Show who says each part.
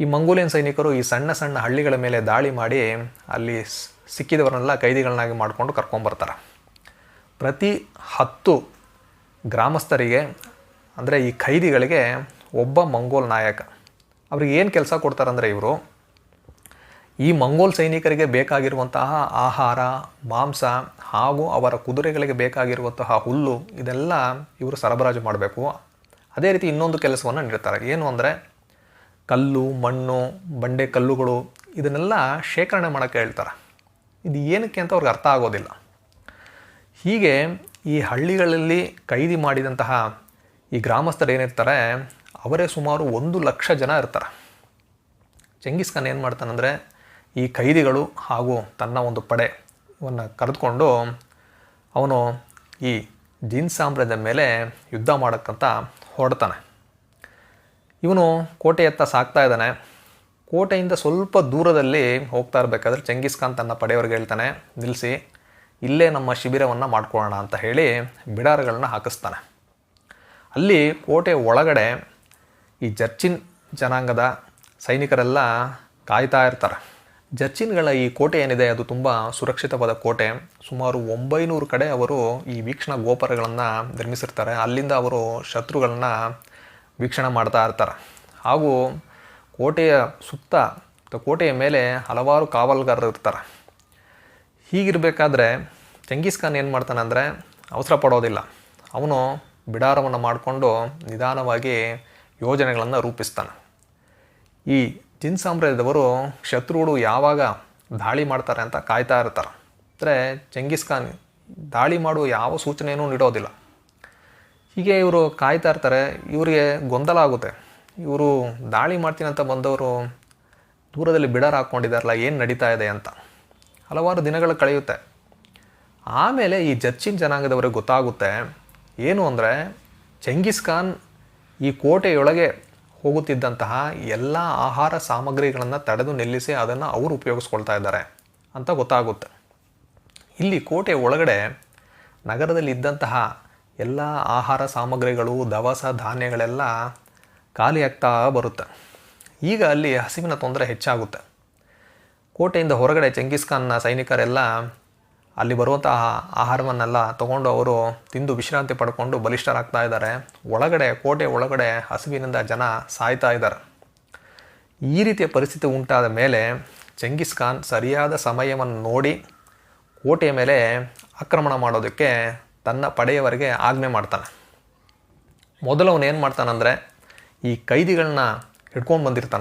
Speaker 1: ಈ ಮಂಗೋಲಿಯನ್ ಸೈನಿಕರು ಈ ಸಣ್ಣ ಸಣ್ಣ ಹಳ್ಳಿಗಳ ಮೇಲೆ ದಾಳಿ ಮಾಡಿ ಅಲ್ಲಿ ಸಿಕ್ಕಿದವರನ್ನೆಲ್ಲ ಕೈದಿಗಳನ್ನಾಗಿ ಮಾಡಿಕೊಂಡು ಕರ್ಕೊಂಬರ್ತಾರೆ ಪ್ರತಿ ಹತ್ತು ಗ್ರಾಮಸ್ಥರಿಗೆ, ಅಂದರೆ ಈ ಖೈದಿಗಳಿಗೆ ಒಬ್ಬ ಮಂಗೋಲ್ ನಾಯಕ. ಅವ್ರಿಗೆ ಏನು ಕೆಲಸ ಕೊಡ್ತಾರಂದರೆ ಇವರು, ಈ ಮಂಗೋಲ್ ಸೈನಿಕರಿಗೆ ಬೇಕಾಗಿರುವಂತಹ ಆಹಾರ, ಮಾಂಸ ಹಾಗೂ ಅವರ ಕುದುರೆಗಳಿಗೆ ಬೇಕಾಗಿರುವಂತಹ ಹುಲ್ಲು, ಇದೆಲ್ಲ ಇವರು ಸರಬರಾಜು ಮಾಡಬೇಕು. ಅದೇ ರೀತಿ ಇನ್ನೊಂದು ಕೆಲಸವನ್ನು ನೀಡ್ತಾರೆ. ಏನು ಅಂದರೆ ಕಲ್ಲು, ಮಣ್ಣು, ಬಂಡೆ ಕಲ್ಲುಗಳು ಇದನ್ನೆಲ್ಲ ಶೇಖರಣೆ ಮಾಡೋಕ್ಕೆ ಹೇಳ್ತಾರೆ. ಇದು ಏನಕ್ಕೆ ಅಂತ ಅವ್ರಿಗೆ ಅರ್ಥ ಆಗೋದಿಲ್ಲ. ಹೀಗೆ ಈ ಹಳ್ಳಿಗಳಲ್ಲಿ ಕೈದಿ ಮಾಡಿದಂತಹ ಈ ಗ್ರಾಮಸ್ಥರು ಏನಿರ್ತಾರೆ, ಅವರೇ ಸುಮಾರು ಒಂದು ಲಕ್ಷ ಜನ ಇರ್ತಾರೆ. ಚೆಂಗಿಸ್ ಖಾನ್ ಏನು ಮಾಡ್ತಾನಂದರೆ, ಈ ಖೈದಿಗಳು ಹಾಗೂ ತನ್ನ ಒಂದು ಪಡೆ ಇವನ್ನು ಕರೆದುಕೊಂಡು ಅವನು ಈ ಜೀನ್ ಸಾಮ್ರಾಜ್ಯದ ಮೇಲೆ ಯುದ್ಧ ಮಾಡೋಕ್ಕಂತ ಹೊರಡ್ತಾನೆ. ಇವನು ಕೋಟೆಯತ್ತ ಸಾಕ್ತಾ ಇದ್ದಾನೆ. ಕೋಟೆಯಿಂದ ಸ್ವಲ್ಪ ದೂರದಲ್ಲಿ ಹೋಗ್ತಾ ಇರಬೇಕಾದ್ರೆ ಚಂಗಿಸ್ ಖಾನ್ ತನ್ನ ಪಡೆಯವ್ರಿಗೆ ಹೇಳ್ತಾನೆ ನಿಲ್ಲಿಸಿ ಇಲ್ಲೇ ನಮ್ಮ ಶಿಬಿರವನ್ನು ಮಾಡ್ಕೊಳ್ಳೋಣ ಅಂತ ಹೇಳಿ ಬಿಡಾರಗಳನ್ನ ಹಾಕಿಸ್ತಾನೆ. ಅಲ್ಲಿ ಕೋಟೆ ಒಳಗಡೆ ಈ ಜರ್ಚಿನ್ ಜನಾಂಗದ ಸೈನಿಕರೆಲ್ಲ ಕಾಯ್ತಾ ಇರ್ತಾರೆ. ಜರ್ಚಿನ್ಗಳ ಈ ಕೋಟೆ ಏನಿದೆ, ಅದು ತುಂಬ ಸುರಕ್ಷಿತವಾದ ಕೋಟೆ. ಸುಮಾರು ಒಂಬೈನೂರು ಕಡೆ ಅವರು ಈ ವೀಕ್ಷಣಾ ಗೋಪುರಗಳನ್ನು ನಿರ್ಮಿಸಿರ್ತಾರೆ. ಅಲ್ಲಿಂದ ಅವರು ಶತ್ರುಗಳನ್ನ ವೀಕ್ಷಣೆ ಮಾಡ್ತಾ ಇರ್ತಾರೆ. ಹಾಗೂ ಕೋಟೆಯ ಸುತ್ತ ಅಥವಾ ಕೋಟೆಯ ಮೇಲೆ ಹಲವಾರು ಕಾವಲುಗಾರರು ಇರ್ತಾರೆ. ಹೀಗಿರಬೇಕಾದ್ರೆ ಚೆಂಗೀಸ್ ಖಾನ್ ಏನು ಮಾಡ್ತಾನೆ ಅಂದರೆ ಅವಸರ ಪಡೋದಿಲ್ಲ. ಅವನು ಬಿಡಾರವನ್ನು ಮಾಡಿಕೊಂಡು ನಿಧಾನವಾಗಿ ಯೋಜನೆಗಳನ್ನು ರೂಪಿಸ್ತಾನೆ. ಈ ಜಿನ್ ಸಾಮ್ರಾಜ್ಯದವರು ಶತ್ರುಗಳು ಯಾವಾಗ ದಾಳಿ ಮಾಡ್ತಾರೆ ಅಂತ ಕಾಯ್ತಾ ಇರ್ತಾರೆ. ಅಂದರೆ ಚಂಗೀಸ್ ಖಾನ್ ದಾಳಿ ಮಾಡುವ ಯಾವ ಸೂಚನೆಯೂ ನೀಡೋದಿಲ್ಲ. ಹೀಗೆ ಇವರು ಕಾಯ್ತಾ ಇರ್ತಾರೆ, ಇವರಿಗೆ ಗೊಂದಲ ಆಗುತ್ತೆ. ಇವರು ದಾಳಿ ಮಾಡ್ತೀನಿ ಅಂತ ಬಂದವರು ದೂರದಲ್ಲಿ ಬಿಡಾರ ಹಾಕ್ಕೊಂಡಿದ್ದಾರಲ್ಲ ಏನು ನಡೀತಾ ಇದೆ ಅಂತ. ಹಲವಾರು ದಿನಗಳು ಕಳೆಯುತ್ತೆ. ಆಮೇಲೆ ಈ ಜರ್ಚಿನ್ ಜನಾಂಗದವರಿಗೆ ಗೊತ್ತಾಗುತ್ತೆ, ಏನು ಅಂದರೆ ಚೆಂಗಿಸ್ ಖಾನ್ ಈ ಕೋಟೆಯೊಳಗೆ ಹೋಗುತ್ತಿದ್ದಂತಹ ಎಲ್ಲ ಆಹಾರ ಸಾಮಗ್ರಿಗಳನ್ನು ತಡೆದು ನಿಲ್ಲಿಸಿ ಅದನ್ನು ಅವರು ಉಪಯೋಗಿಸ್ಕೊಳ್ತಾ ಇದ್ದಾರೆ ಅಂತ ಗೊತ್ತಾಗುತ್ತೆ. ಇಲ್ಲಿ ಕೋಟೆ ಒಳಗಡೆ ನಗರದಲ್ಲಿ ಇದ್ದಂತಹ ಎಲ್ಲ ಆಹಾರ ಸಾಮಗ್ರಿಗಳು, ದವಸ ಧಾನ್ಯಗಳೆಲ್ಲ ಖಾಲಿಯಾಗ್ತಾ ಬರುತ್ತೆ. ಈಗ ಅಲ್ಲಿ ಹಸಿವಿನ ತೊಂದರೆ ಹೆಚ್ಚಾಗುತ್ತೆ. ಕೋಟೆಯಿಂದ ಹೊರಗಡೆ ಚೆಂಗಿಸ್ ಖಾನ್ನ ಸೈನಿಕರೆಲ್ಲ ಅಲ್ಲಿ ಬರುವಂತಹ ಆಹಾರವನ್ನೆಲ್ಲ ತಗೊಂಡು ಅವರು ತಿಂದು ವಿಶ್ರಾಂತಿ ಪಡ್ಕೊಂಡು ಬಲಿಷ್ಠರಾಗ್ತಾ ಇದ್ದಾರೆ. ಒಳಗಡೆ, ಕೋಟೆ ಒಳಗಡೆ ಹಸಿವಿನಿಂದ ಜನ ಸಾಯ್ತಾ ಇದ್ದಾರೆ. ಈ ರೀತಿಯ ಪರಿಸ್ಥಿತಿ ಉಂಟಾದ ಮೇಲೆ ಚೆಂಗಿಸ್ ಖಾನ್ ಸರಿಯಾದ ಸಮಯವನ್ನು ನೋಡಿ ಕೋಟೆಯ ಮೇಲೆ ಆಕ್ರಮಣ ಮಾಡೋದಕ್ಕೆ ತನ್ನ ಪಡೆಯವರಿಗೆ ಆಜ್ಞೆ ಮಾಡ್ತಾನೆ. ಮೊದಲು ಅವನು ಏನು ಮಾಡ್ತಾನಂದರೆ ಈ ಕೈದಿಗಳನ್ನ ಹಿಡ್ಕೊಂಡು ಬಂದಿರ್ತಾನೆ.